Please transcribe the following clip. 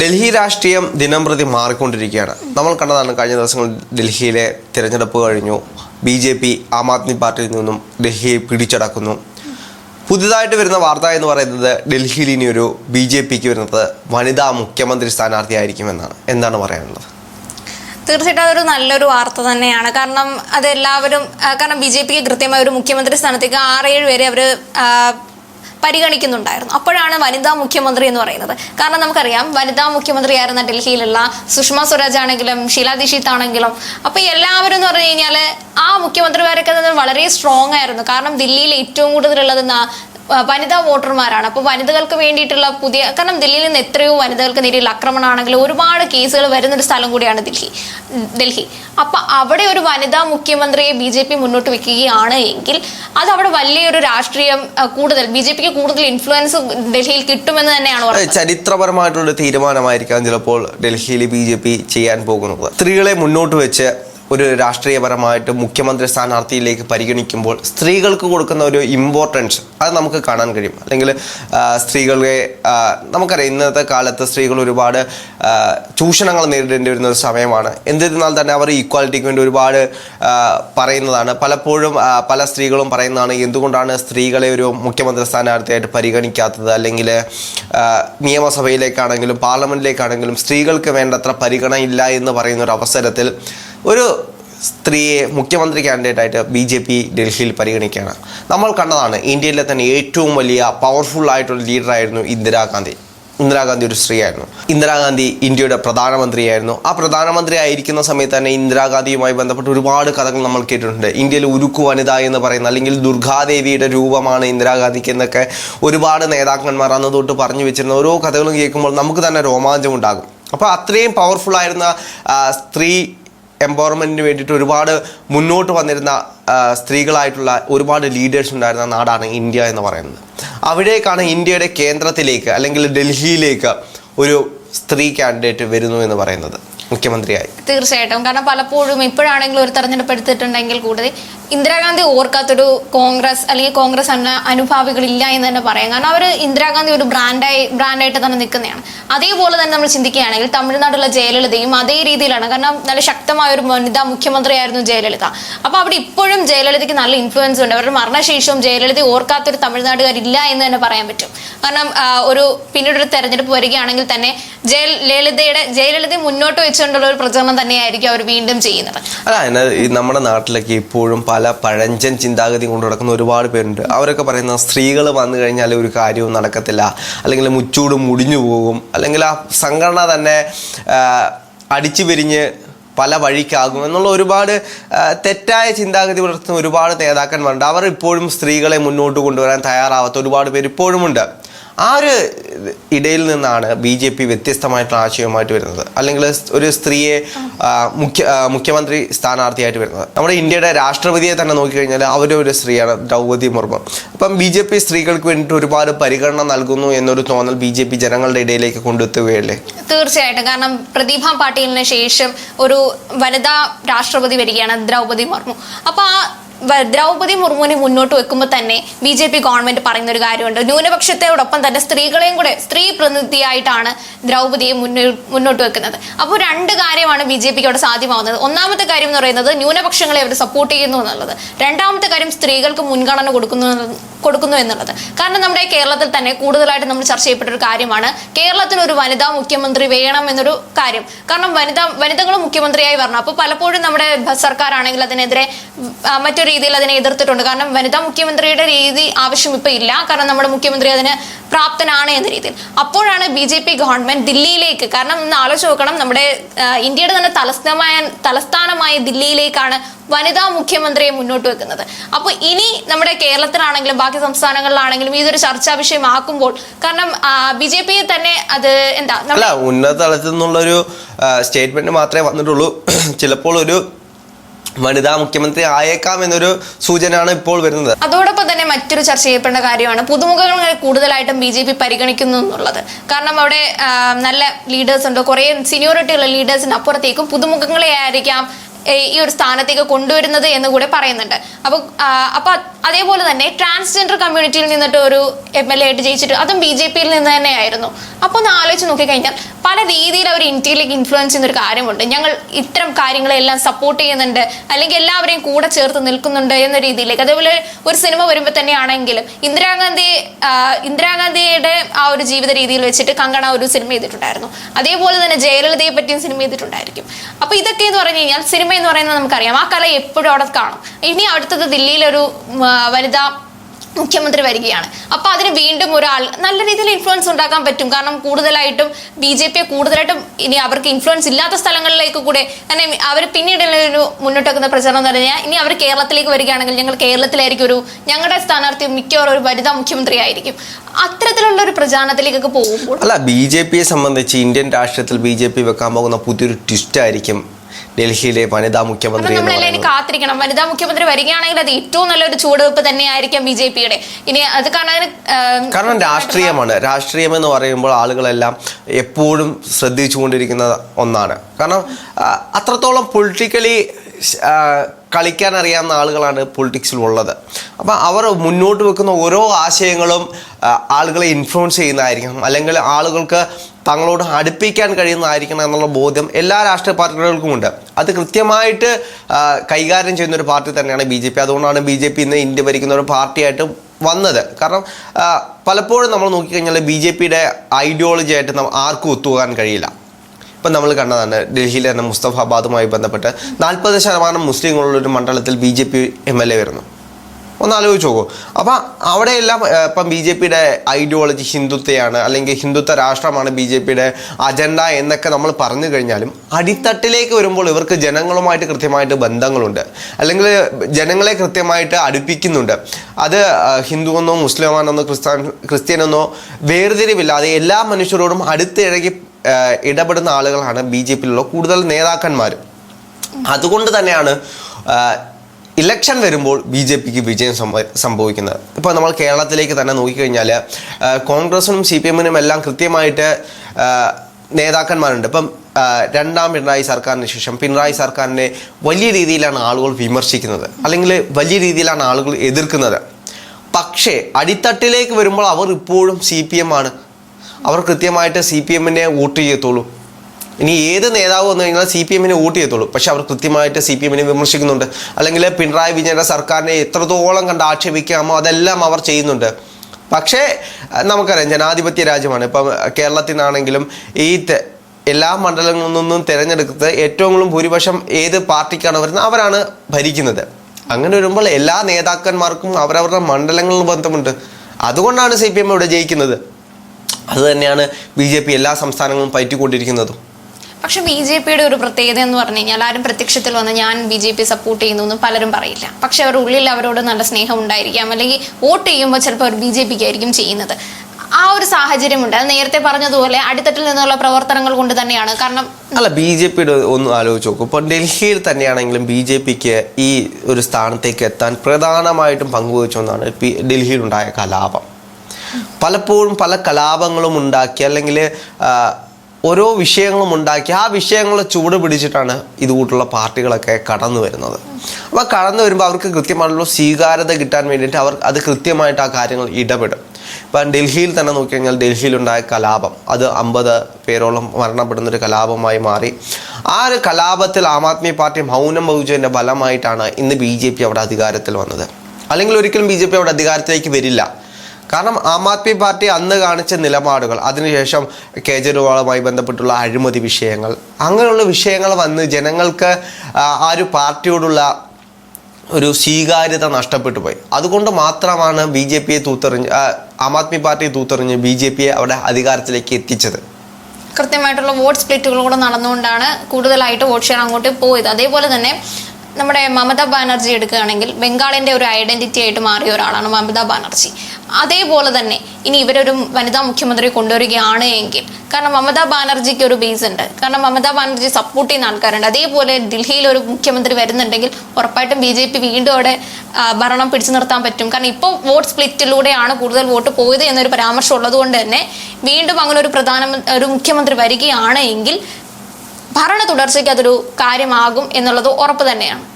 ഡൽഹി രാഷ്ട്രീയം ദിനം പ്രതി മാറിക്കൊണ്ടിരിക്കുകയാണ്. നമ്മൾ കണ്ടതാണ് കഴിഞ്ഞ ദിവസങ്ങളിൽ ഡൽഹിയിലെ തിരഞ്ഞെടുപ്പ് കഴിഞ്ഞു. B J P Aam Aadmi പാർട്ടിയിൽ നിന്നും ഡൽഹിയെ പിടിച്ചടക്കുന്നു. പുതിയതായിട്ട് വരുന്ന വാർത്ത എന്ന് പറയുന്നത് ഡൽഹിയിൽ ഇനി ഒരു ബി ജെ പിക്ക് വരുന്നത് വനിതാ മുഖ്യമന്ത്രി സ്ഥാനാർത്ഥിയായിരിക്കുമെന്നാണ്. എന്താണ് പറയാനുള്ളത്? തീർച്ചയായിട്ടും അതൊരു നല്ലൊരു വാർത്ത തന്നെയാണ്. കാരണം അതെല്ലാവരും കാരണം ബി ജെ പിക്ക് കൃത്യമായ ഒരു മുഖ്യമന്ത്രി സ്ഥാനത്തേക്ക് ആറേഴ് പേരെ അവർ പരിഗണിക്കുന്നുണ്ടായിരുന്നു. അപ്പോഴാണ് വനിതാ മുഖ്യമന്ത്രി എന്ന് പറയുന്നത്. കാരണം നമുക്കറിയാം വനിതാ മുഖ്യമന്ത്രിയായിരുന്ന ഡൽഹിയിലുള്ള സുഷമ സ്വരാജ് ആണെങ്കിലും ഷീലാ ദീക്ഷിത് ആണെങ്കിലും അപ്പൊ എല്ലാവരും എന്ന് പറഞ്ഞു കഴിഞ്ഞാൽ ആ മുഖ്യമന്ത്രിമാരൊക്കെ വളരെ സ്ട്രോങ് ആയിരുന്നു. കാരണം ദില്ലിയിൽ ഏറ്റവും കൂടുതലുള്ളത് വനിതാ വോട്ടർമാരാണ്. അപ്പോൾ വനിതകൾക്ക് വേണ്ടിയിട്ടുള്ള പുതിയ കാരണം ദില്ലിയിൽ നിന്ന് എത്രയോ വനിതകൾക്ക് നേരിയുള്ള ആക്രമണമാണെങ്കിലും ഒരുപാട് കേസുകൾ വരുന്നൊരു സ്ഥലം കൂടിയാണ് ദില്ലി ഡൽഹി അപ്പൊ അവിടെ ഒരു വനിതാ മുഖ്യമന്ത്രിയെ ബി ജെ പി മുന്നോട്ട് വെക്കുകയാണ് എങ്കിൽ അത് അവിടെ വലിയൊരു രാഷ്ട്രീയം കൂടുതൽ ബി ജെ പിക്ക് കൂടുതൽ ഇൻഫ്ലുവൻസ് ഡൽഹിയിൽ കിട്ടുമെന്ന് തന്നെയാണ് ചരിത്രപരമായിട്ടുള്ള തീരുമാനമായിരിക്കാം ചിലപ്പോൾ ഡൽഹിയിൽ ബി ജെ പി ചെയ്യാൻ പോകുന്നത്. സ്ത്രീകളെ മുന്നോട്ട് വെച്ച് ഒരു രാഷ്ട്രീയപരമായിട്ട് മുഖ്യമന്ത്രി സ്ഥാനാർത്ഥിയിലേക്ക് പരിഗണിക്കുമ്പോൾ സ്ത്രീകൾക്ക് കൊടുക്കുന്ന ഒരു ഇമ്പോർട്ടൻസ് അത് നമുക്ക് കാണാൻ കഴിയും. അല്ലെങ്കിൽ സ്ത്രീകളെ നമുക്കറിയാം ഇന്നത്തെ കാലത്ത് സ്ത്രീകൾ ഒരുപാട് ചൂഷണങ്ങൾ നേരിടേണ്ടി വരുന്ന ഒരു സമയമാണ്. എന്നിരുന്നാൽ തന്നെ അവർ ഈക്വാലിറ്റിക്ക് വേണ്ടി ഒരുപാട് പറയുന്നതാണ്. പലപ്പോഴും പല സ്ത്രീകളും പറയുന്നതാണ് എന്തുകൊണ്ടാണ് സ്ത്രീകളെ ഒരു മുഖ്യമന്ത്രി സ്ഥാനാർത്ഥിയായിട്ട് പരിഗണിക്കാത്തത്? അല്ലെങ്കിൽ നിയമസഭയിലേക്കാണെങ്കിലും പാർലമെന്റിലേക്കാണെങ്കിലും സ്ത്രീകൾക്ക് വേണ്ടത്ര പരിഗണന ഇല്ല എന്ന് പറയുന്ന ഒരു അവസരത്തിൽ ഒരു സ്ത്രീയെ മുഖ്യമന്ത്രി കാൻഡിഡേറ്റായിട്ട് ബി ജെ പി ഡൽഹിയിൽ പരിഗണിക്കുകയാണ്. നമ്മൾ കണ്ടതാണ് ഇന്ത്യയിലെ തന്നെ ഏറ്റവും വലിയ പവർഫുൾ ആയിട്ടുള്ള ലീഡറായിരുന്നു ഇന്ദിരാഗാന്ധി. ഇന്ദിരാഗാന്ധി ഒരു സ്ത്രീയായിരുന്നു. ഇന്ദിരാഗാന്ധി ഇന്ത്യയുടെ പ്രധാനമന്ത്രിയായിരുന്നു. ആ പ്രധാനമന്ത്രി ആയിരിക്കുന്ന സമയത്ത് തന്നെ ഇന്ദിരാഗാന്ധിയുമായി ബന്ധപ്പെട്ട് ഒരുപാട് കഥകൾ നമ്മൾ കേട്ടിട്ടുണ്ട്. ഇന്ത്യയിൽ ഉരുക്കു വനിത എന്ന് പറയുന്ന അല്ലെങ്കിൽ ദുർഗാദേവിയുടെ രൂപമാണ് ഇന്ദിരാഗാന്ധിക്ക് എന്നൊക്കെ ഒരുപാട് നേതാക്കന്മാർ അന്ന് തൊട്ട് പറഞ്ഞു വെച്ചിരുന്ന ഓരോ കഥകളും കേൾക്കുമ്പോൾ നമുക്ക് തന്നെ രോമാഞ്ചം ഉണ്ടാകും. അപ്പോൾ അത്രയും പവർഫുൾ ആയിരുന്ന സ്ത്രീ എംപവർമെന്റിന് വേണ്ടിയിട്ട് ഒരുപാട് മുന്നോട്ട് വന്നിരുന്ന സ്ത്രീകളായിട്ടുള്ള ഒരുപാട് ലീഡേഴ്സ് ഉണ്ടായിരുന്ന നാടാണ് ഇന്ത്യ എന്ന് പറയുന്നത്. അവിടേക്കാണ് ഇന്ത്യയുടെ കേന്ദ്രത്തിലേക്ക് അല്ലെങ്കിൽ ഡൽഹിയിലേക്ക് ഒരു സ്ത്രീ കാൻഡിഡേറ്റ് വരുന്നു എന്ന് പറയുന്നത്. മുഖ്യമന്ത്രിയായി. തീർച്ചയായിട്ടും. കാരണം പലപ്പോഴും ഇപ്പോഴാണെങ്കിലും ഒരു തെരഞ്ഞെടുപ്പ് എടുത്തിട്ടുണ്ടെങ്കിൽ കൂടി ഇന്ദിരാഗാന്ധി ഓർക്കാത്തൊരു കോൺഗ്രസ് അല്ലെങ്കിൽ കോൺഗ്രസ് അന്ന അനുഭാവികളില്ല എന്ന് തന്നെ പറയാം. കാരണം അവർ ഇന്ദിരാഗാന്ധി ഒരു ബ്രാൻഡായി ബ്രാൻഡായിട്ട് തന്നെ നിൽക്കുന്നതാണ്. അതേപോലെ തന്നെ നമ്മൾ ചിന്തിക്കുകയാണെങ്കിൽ തമിഴ്നാട്ടിലെ ജയലളിതയും അതേ രീതിയിലാണ്. കാരണം നല്ല ശക്തമായ ഒരു വനിതാ മുഖ്യമന്ത്രിയായിരുന്നു ജയലളിത. അപ്പൊ അവിടെ ഇപ്പോഴും ജയലളിതയ്ക്ക് നല്ല ഇൻഫ്ലുവൻസ് ഉണ്ട്. അവരുടെ മരണശേഷവും ജയലളിത ഓർക്കാത്തൊരു തമിഴ്നാടുകാരില്ല എന്ന് തന്നെ പറയാൻ പറ്റും. കാരണം ഒരു പിന്നീട് ഒരു തെരഞ്ഞെടുപ്പ് വരികയാണെങ്കിൽ തന്നെ ജയ ലളിതയുടെ ജയലളിത മുന്നോട്ട് വെച്ചുകൊണ്ടുള്ള ഒരു പ്രചരണം തന്നെയായിരിക്കും അവർ വീണ്ടും ചെയ്യുന്നത്. അതാണ് നമ്മുടെ നാട്ടിലൊക്കെ ഇപ്പോഴും പല പഴഞ്ചൻ ചിന്താഗതി കൊണ്ട് നടക്കുന്ന ഒരുപാട് പേരുണ്ട്. അവരൊക്കെ പറയുന്ന സ്ത്രീകൾ വന്നു കഴിഞ്ഞാൽ ഒരു കാര്യവും നടക്കത്തില്ല. അല്ലെങ്കിൽ മുച്ചൂട് മുടിഞ്ഞു പോകും. അല്ലെങ്കിൽ ആ സംഘടന തന്നെ അടിച്ചു പിരിഞ്ഞ് പല വഴിക്കാകും എന്നുള്ള ഒരുപാട് തെറ്റായ ചിന്താഗതി പുലർത്തുന്ന ഒരുപാട് നേതാക്കന്മാരുണ്ട്. അവർ ഇപ്പോഴും സ്ത്രീകളെ മുന്നോട്ട് കൊണ്ടുവരാൻ തയ്യാറാവാത്ത ഒരുപാട് പേര് ഇപ്പോഴുമുണ്ട്. ആ ഒരു ഇടയിൽ നിന്നാണ് ബി ജെ പി വ്യത്യസ്തമായിട്ടുള്ള ആശയവുമായിട്ട് വരുന്നത്? അല്ലെങ്കിൽ ഒരു സ്ത്രീയെ മുഖ്യ മുഖ്യമന്ത്രി സ്ഥാനാർത്ഥിയായിട്ട് വരുന്നത്? നമ്മുടെ ഇന്ത്യയുടെ രാഷ്ട്രപതിയെ തന്നെ നോക്കിക്കഴിഞ്ഞാൽ അവരും ഒരു സ്ത്രീയാണ് ദ്രൗപതി മുർമു. അപ്പം ബി ജെ പി സ്ത്രീകൾക്ക് വേണ്ടിയിട്ട് ഒരുപാട് പരിഗണന നൽകുന്നു എന്നൊരു തോന്നൽ ബി ജെ പി ജനങ്ങളുടെ ഇടയിലേക്ക് കൊണ്ടെത്തുകയല്ലേ? തീർച്ചയായിട്ടും. കാരണം പ്രതിഭ പാട്ടീലിന് ശേഷം ഒരു വനിതാ രാഷ്ട്രപതി വരികയാണ് ദ്രൗപതി മുർമു. അപ്പൊ ആ ദ്രൗപതി മുർമുവിനെ മുന്നോട്ട് വെക്കുമ്പോൾ തന്നെ ബി ജെ പി ഗവൺമെന്റ് പറയുന്ന ഒരു കാര്യമുണ്ട്. ന്യൂനപക്ഷത്തോടൊപ്പം തന്നെ സ്ത്രീകളെയും കൂടെ സ്ത്രീ പ്രതിനിധിയായിട്ടാണ് ദ്രൗപതിയെ മുന്നോട്ട് വെക്കുന്നത്. അപ്പോൾ രണ്ട് കാര്യമാണ് ബി ജെ പിക്ക് അവിടെ സാധ്യമാവുന്നത്. ഒന്നാമത്തെ കാര്യം എന്ന് പറയുന്നത് ന്യൂനപക്ഷങ്ങളെ അവർ സപ്പോർട്ട് ചെയ്യുന്നു എന്നുള്ളത്. രണ്ടാമത്തെ കാര്യം സ്ത്രീകൾക്ക് മുൻഗണന കൊടുക്കുന്നു കൊടുക്കുന്നു എന്നുള്ളത്. കാരണം നമ്മുടെ കേരളത്തിൽ തന്നെ കൂടുതലായിട്ട് നമ്മൾ ചർച്ച ചെയ്യപ്പെട്ട ഒരു കാര്യമാണ് കേരളത്തിൽ ഒരു വനിതാ മുഖ്യമന്ത്രി വേണം എന്നൊരു കാര്യം. കാരണം വനിതാ വനിതകൾ മുഖ്യമന്ത്രിയായി വരണം. അപ്പോൾ പലപ്പോഴും നമ്മുടെ സർക്കാരാണെങ്കിൽ അതിനെതിരെ മറ്റൊരു രീതിയിൽ അതിനെ എതിർത്തിട്ടുണ്ട്. കാരണം വനിതാ മുഖ്യമന്ത്രിയുടെ രീതി ആവശ്യം ഇപ്പൊ ഇല്ല. കാരണം നമ്മുടെ മുഖ്യമന്ത്രി അതിന് പ്രാപ്തനാണ് എന്ന രീതിയിൽ. അപ്പോഴാണ് ബി ജെ പി ഗവൺമെന്റ് ദില്ലിയിലേക്ക് കാരണം ഇന്ന് ആലോചിച്ച് നോക്കണം നമ്മുടെ ഇന്ത്യയുടെ തന്നെ തലസ്ഥാനമായ തലസ്ഥാനമായ ദില്ലിയിലേക്കാണ് വനിതാ മുഖ്യമന്ത്രിയെ മുന്നോട്ട് വെക്കുന്നത്. അപ്പോൾ ഇനി നമ്മുടെ കേരളത്തിലാണെങ്കിലും ബാക്കി സംസ്ഥാനങ്ങളിലാണെങ്കിലും ഇതൊരു ചർച്ചാ വിഷയമാക്കുമ്പോൾ കാരണം ബി ജെ പി തന്നെ അത് എന്താ ഉന്നത തലത്തിൽ നിന്നുള്ളൊരു സ്റ്റേറ്റ്മെന്റ് മാത്രമേ വന്നിട്ടുള്ളൂ. ചിലപ്പോൾ ഒരു വനിതാ മുഖ്യമന്ത്രി ആയേക്കാം എന്നൊരു സൂചനയാണ് ഇപ്പോൾ വരുന്നത്. അതോടൊപ്പം തന്നെ മറ്റൊരു ചർച്ച ചെയ്യപ്പെടേണ്ട കാര്യമാണ് പുതുമുഖങ്ങൾ കൂടുതലായിട്ടും ബി ജെ പി പരിഗണിക്കുന്നു എന്നുള്ളത്. കാരണം അവിടെ നല്ല ലീഡേഴ്സ് ഉണ്ട്? കുറേ സീനിയോറിറ്റി ഉള്ള ലീഡേഴ്സിന് അപ്പുറത്തേക്കും പുതുമുഖങ്ങളെ ആയിരിക്കാം ഈ ഒരു സ്ഥാനത്തേക്ക് കൊണ്ടുവരുന്നത് എന്ന് കൂടെ പറയുന്നുണ്ട്. അപ്പൊ അപ്പോൾ അപ്പൊ അതേപോലെ തന്നെ ട്രാൻസ്ജെൻഡർ കമ്മ്യൂണിറ്റിയിൽ നിന്നിട്ട് ഒരു എം എൽ എ ആയിട്ട് ജയിച്ചിട്ട് അതും ബി ജെ പിയിൽ നിന്ന് തന്നെയായിരുന്നു അപ്പൊ ഒന്ന് ആലോചിച്ച് നോക്കിക്കഴിഞ്ഞാൽ പല രീതിയിൽ അവർ ഇന്ത്യയിലേക്ക് ഇൻഫ്ലുവൻസ് ചെയ്യുന്ന ഒരു കാര്യമുണ്ട്. ഞങ്ങൾ ഇത്തരം കാര്യങ്ങളെല്ലാം സപ്പോർട്ട് ചെയ്യുന്നുണ്ട്. അല്ലെങ്കിൽ എല്ലാവരെയും കൂടെ ചേർത്ത് നിൽക്കുന്നുണ്ട് എന്ന രീതിയിലേക്ക്. അതേപോലെ ഒരു സിനിമ വരുമ്പോൾ തന്നെയാണെങ്കിലും ഇന്ദിരാഗാന്ധി ഇന്ദിരാഗാന്ധിയുടെ ആ ഒരു ജീവിത രീതിയിൽ വെച്ചിട്ട് കങ്കണ ഒരു സിനിമ ചെയ്തിട്ടുണ്ടായിരുന്നു. അതേപോലെ തന്നെ ജയലളിതയെ പറ്റിയും സിനിമ ചെയ്തിട്ടുണ്ടായിരിക്കും. അപ്പൊ ഇതൊക്കെ എന്ന് പറഞ്ഞു കഴിഞ്ഞാൽ സിനിമ എന്ന് പറയുന്നത് നമുക്കറിയാം. ആ കല എപ്പോഴും അവിടെ കാണും. ഇനി അടുത്തത് ദില്ലിയിലൊരു വനിതാ മുഖ്യമന്ത്രി വരികയാണ്. അപ്പൊ അതിന് വീണ്ടും ഒരാൾ നല്ല രീതിയിൽ ഇൻഫ്ലുവൻസ് ഉണ്ടാക്കാൻ പറ്റും. കാരണം കൂടുതലായിട്ടും ബി ജെ പിയെ കൂടുതലായിട്ടും ഇനി അവർക്ക് ഇൻഫ്ലുവൻസ് ഇല്ലാത്ത സ്ഥലങ്ങളിലേക്ക് കൂടെ കാരണം അവർ പിന്നീട് ഒരു മുന്നോട്ട് വെക്കുന്ന പ്രചരണം എന്ന് പറഞ്ഞാൽ ഇനി അവർ കേരളത്തിലേക്ക് വരികയാണെങ്കിൽ ഞങ്ങൾ കേരളത്തിലായിരിക്കും ഒരു ഞങ്ങളുടെ സ്ഥാനാർത്ഥി മിക്കവാറും ഒരു വനിതാ മുഖ്യമന്ത്രി ആയിരിക്കും. അത്തരത്തിലുള്ള ഒരു പ്രചാരണത്തിലേക്കൊക്കെ പോകുമ്പോൾ അല്ല ബി ജെ പിയെ സംബന്ധിച്ച് ഇന്ത്യൻ രാഷ്ട്രീയത്തിൽ ബി ജെ പി വെക്കാൻ പോകുന്ന പുതിയൊരു ട്വിസ്റ്റ് ആയിരിക്കും ഡൽഹിയിലെ വനിതാ മുഖ്യമന്ത്രി നമ്മളെല്ലാം കാത്തിരിക്കണം. വനിതാ മുഖ്യമന്ത്രി വരികയാണെങ്കിൽ അത് ഏറ്റവും നല്ലൊരു ചുവടുവെപ്പ് തന്നെയായിരിക്കും ബി ജെ പിയുടെ. ഇനി അത് കാരണം കാരണം രാഷ്ട്രീയമാണ്. രാഷ്ട്രീയം എന്ന് പറയുമ്പോൾ ആളുകളെല്ലാം എപ്പോഴും ശ്രദ്ധിച്ചുകൊണ്ടിരിക്കുന്ന ഒന്നാണ്. കാരണം അത്രത്തോളം പൊളിറ്റിക്കലി കളിക്കാൻ അറിയാവുന്ന ആളുകളാണ് പൊളിറ്റിക്സിൽ ഉള്ളത് അപ്പം അവർ മുന്നോട്ട് വെക്കുന്ന ഓരോ ആശയങ്ങളും ആളുകളെ ഇൻഫ്ലുവൻസ് ചെയ്യുന്നതായിരിക്കണം. അല്ലെങ്കിൽ ആളുകൾക്ക് തങ്ങളോട് അടുപ്പിക്കാൻ കഴിയുന്നതായിരിക്കണം എന്നുള്ള ബോധ്യം എല്ലാ രാഷ്ട്രീയ പാർട്ടികൾക്കും ഉണ്ട്. അത് കൃത്യമായിട്ട് കൈകാര്യം ചെയ്യുന്ന ഒരു പാർട്ടി തന്നെയാണ് ബി ജെ പി. അതുകൊണ്ടാണ് ബി ജെ പി ഇന്ന് ഇന്ത്യ ഭരിക്കുന്ന ഒരു പാർട്ടിയായിട്ട് വന്നത്. കാരണം പലപ്പോഴും നമ്മൾ നോക്കിക്കഴിഞ്ഞാൽ ബി ജെ പിയുടെ ഐഡിയോളജി ആയിട്ട് ആർക്കും ഒത്തുപോകാൻ കഴിയില്ല. ഇപ്പം നമ്മൾ കണ്ടതാണ് ഡൽഹിയിലെ തന്നെ മുസ്തഫാബാദുമായി ബന്ധപ്പെട്ട് നാൽപ്പത് ശതമാനം മുസ്ലിങ്ങളുള്ള ഒരു മണ്ഡലത്തിൽ B J P M L A വരുന്നു. ഒന്ന് ആലോചിച്ച് നോക്കൂ അപ്പം അവിടെയെല്ലാം ഇപ്പം ബി ജെ പിയുടെ ഐഡിയോളജി ഹിന്ദുത്വയാണ് അല്ലെങ്കിൽ ഹിന്ദുത്വ രാഷ്ട്രമാണ് ബി ജെ പിയുടെ അജണ്ട എന്നൊക്കെ നമ്മൾ പറഞ്ഞു കഴിഞ്ഞാലും അടിത്തട്ടിലേക്ക് വരുമ്പോൾ ഇവർക്ക് ജനങ്ങളുമായിട്ട് കൃത്യമായിട്ട് ബന്ധങ്ങളുണ്ട്. അല്ലെങ്കിൽ ജനങ്ങളെ കൃത്യമായിട്ട് അടുപ്പിക്കുന്നുണ്ട്. അത് ഹിന്ദുവെന്നോ മുസ്ലിമാണെന്നോ ക്രിസ്ത്യൻ ക്രിസ്ത്യനെന്നോ വേർതിരിവില്ലാതെ എല്ലാ മനുഷ്യരോടും അടുത്തിഴകി ഇടപെടുന്ന ആളുകളാണ് ബി ജെ പിയിലുള്ള കൂടുതൽ നേതാക്കന്മാർ അതുകൊണ്ട് തന്നെയാണ് ഇലക്ഷൻ വരുമ്പോൾ ബി ജെ പിക്ക് വിജയം സംഭ- സംഭവിക്കുന്നത്. ഇപ്പോൾ നമ്മൾ കേരളത്തിലേക്ക് തന്നെ നോക്കിക്കഴിഞ്ഞാൽ കോൺഗ്രസിനും സി പി എമ്മിനും എല്ലാം കൃത്യമായിട്ട് നേതാക്കന്മാരുണ്ട്. ഇപ്പം രണ്ടാം പിണറായി സർക്കാരിന് ശേഷം പിണറായി സർക്കാരിനെ വലിയ രീതിയിലാണ് ആളുകൾ വിമർശിക്കുന്നത്. അല്ലെങ്കിൽ വലിയ രീതിയിലാണ് ആളുകൾ എതിർക്കുന്നത്. പക്ഷേ അടിത്തട്ടിലേക്ക് വരുമ്പോൾ അവർ ഇപ്പോഴും സി പി എം ആണ്. അവർ കൃത്യമായിട്ട് സി പി എമ്മിനെ വോട്ട് ചെയ്യത്തുള്ളൂ. ഇനി ഏത് നേതാവ് വന്നു കഴിഞ്ഞാൽ സി പി എമ്മിനെ വോട്ട് ചെയ്യത്തുള്ളൂ. പക്ഷെ അവർ കൃത്യമായിട്ട് സി പി എമ്മിനെ വിമർശിക്കുന്നുണ്ട്. അല്ലെങ്കിൽ പിണറായി വിജയന്റെ സർക്കാരിനെ എത്രത്തോളം കണ്ട് ആക്ഷേപിക്കാമോ അതെല്ലാം അവർ ചെയ്യുന്നുണ്ട്. പക്ഷേ നമുക്കറിയാം ജനാധിപത്യ രാജ്യമാണ്. ഇപ്പം കേരളത്തിൽ നിന്നാണെങ്കിലും ഈ എല്ലാ മണ്ഡലങ്ങളിൽ നിന്നും തിരഞ്ഞെടുത്ത് ഏറ്റവും കൂടുതൽ ഭൂരിപക്ഷം ഏത് പാർട്ടിക്കാണ് വരുന്നത്? അവരാണ് ഭരിക്കുന്നത്. അങ്ങനെ വരുമ്പോൾ എല്ലാ നേതാക്കന്മാർക്കും അവരവരുടെ മണ്ഡലങ്ങളിൽ ബന്ധമുണ്ട്. അതുകൊണ്ടാണ് സി പി എം ഇവിടെ ജയിക്കുന്നത്. അതുതന്നെയാണ് ബി ജെ പി എല്ലാ സംസ്ഥാനങ്ങളും പയറ്റിക്കൊണ്ടിരിക്കുന്നതും. പക്ഷെ ബി ജെ പിയുടെ ഒരു പ്രത്യേകത എന്ന് പറഞ്ഞു കഴിഞ്ഞാൽ ആരും പ്രത്യക്ഷത്തിൽ വന്ന് ഞാൻ ബി ജെ പി സപ്പോർട്ട് ചെയ്യുന്നു എന്ന് പലരും പറയില്ല. പക്ഷെ അവരുടെ ഉള്ളിൽ അവരോട് നല്ല സ്നേഹം ഉണ്ടായിരിക്കാം. അല്ലെങ്കിൽ വോട്ട് ചെയ്യുമ്പോൾ ചിലപ്പോൾ അവർ ബി ജെ പിക്ക് ആയിരിക്കും ചെയ്യുന്നത്. ആ ഒരു സാഹചര്യമുണ്ട്. അത് നേരത്തെ പറഞ്ഞതുപോലെ അടിത്തട്ടിൽ നിന്നുള്ള പ്രവർത്തനങ്ങൾ കൊണ്ട് തന്നെയാണ്. കാരണം അല്ല ബി ജെ പിയുടെ ഒന്ന് ആലോചിച്ച് നോക്കും. ഇപ്പോൾ ഡൽഹിയിൽ തന്നെയാണെങ്കിലും ബി ജെ പിക്ക് ഈ ഒരു സ്ഥാനത്തേക്ക് എത്താൻ പ്രധാനമായിട്ടും പങ്കുവച്ച ഒന്നാണ് ഡൽഹിയിലുണ്ടായ കലാപം. പലപ്പോഴും പല കലാപങ്ങളും ഉണ്ടാക്കി അല്ലെങ്കിൽ ഓരോ വിഷയങ്ങളും ഉണ്ടാക്കി ആ വിഷയങ്ങളെ ചുവട് പിടിച്ചിട്ടാണ് ഇതുകൂട്ടുള്ള പാർട്ടികളൊക്കെ കടന്നു വരുന്നത്. അപ്പോൾ കടന്നു വരുമ്പോൾ അവർക്ക് കൃത്യമായിട്ടുള്ള സ്വീകാര്യത കിട്ടാൻ വേണ്ടിയിട്ട് അവർ അത് കൃത്യമായിട്ട് ആ കാര്യങ്ങൾ ഇടപെടും. ഇപ്പം ഡൽഹിയിൽ തന്നെ നോക്കിക്കഴിഞ്ഞാൽ ഡൽഹിയിലുണ്ടായ കലാപം അത് അമ്പത് പേരോളം മരണപ്പെടുന്ന ഒരു കലാപമായി മാറി. ആ ഒരു കലാപത്തിൽ ആം ആദ്മി പാർട്ടി മൗനം വഹിച്ചതിന്റെ ഫലമായിട്ടാണ് ഇന്ന് ബി ജെ പി അവിടെ അധികാരത്തിൽ വന്നത്. അല്ലെങ്കിൽ ഒരിക്കലും ബി ജെ പി അവിടെ അധികാരത്തിലേക്ക് വരില്ല. കാരണം ആം ആദ്മി പാർട്ടി അന്ന് കാണിച്ച നിലപാടുകൾ അതിനുശേഷം കേജ്രിവാളുമായി ബന്ധപ്പെട്ടുള്ള അഴിമതി വിഷയങ്ങൾ അങ്ങനെയുള്ള വിഷയങ്ങൾ വന്ന് ജനങ്ങൾക്ക് ആ ഒരു പാർട്ടിയോടുള്ള ഒരു സ്വീകാര്യത നഷ്ടപ്പെട്ടു പോയി. അതുകൊണ്ട് മാത്രമാണ് ബി ജെ പിയെ തൂത്തെറിഞ്ഞ് ആം ആദ്മി പാർട്ടി തൂത്തെറിഞ്ഞ് ബി ജെ പിയെ അവിടെ അധികാരത്തിലേക്ക് എത്തിച്ചത്. കൃത്യമായിട്ടുള്ള വോട്ട് സ്പ്ലിറ്റുകൾ കൂടെ നടന്നുകൊണ്ടാണ് കൂടുതലായിട്ട് വോട്ട് ഷെയർ അങ്ങോട്ട് പോയത്. അതേപോലെ തന്നെ നമ്മുടെ മമതാ ബാനർജി എടുക്കുകയാണെങ്കിൽ ബംഗാളിന്റെ ഒരു ഐഡന്റിറ്റി ആയിട്ട് മാറിയ ഒരാളാണ് മമതാ ബാനർജി. അതേപോലെ തന്നെ ഇനി ഇവരൊരു വനിതാ മുഖ്യമന്ത്രി കൊണ്ടുവരികയാണ് എങ്കിൽ കാരണം മമതാ ബാനർജിക്ക് ഒരു ബേസ് ഉണ്ട്. കാരണം മമതാ ബാനർജി സപ്പോർട്ട് ചെയ്യുന്ന ആൾക്കാരുണ്ട്. അതേപോലെ ഡൽഹിയിൽ ഒരു മുഖ്യമന്ത്രി വരുന്നുണ്ടെങ്കിൽ ഉറപ്പായിട്ടും ബി ജെ പി വീണ്ടും അവിടെ ഭരണം പിടിച്ചു നിർത്താൻ പറ്റും. കാരണം ഇപ്പോൾ വോട്ട് സ്പ്ലിറ്റിലൂടെയാണ് കൂടുതൽ വോട്ട് പോയത് എന്നൊരു പരാമർശം ഉള്ളത് കൊണ്ട് തന്നെ വീണ്ടും അങ്ങനെ ഒരു പ്രധാന ഒരു മുഖ്യമന്ത്രി വരികയാണ് എങ്കിൽ ഭരണ തുടർച്ചയ്ക്ക് അതൊരു കാര്യമാകും എന്നുള്ളത് ഉറപ്പ് തന്നെയാണ്.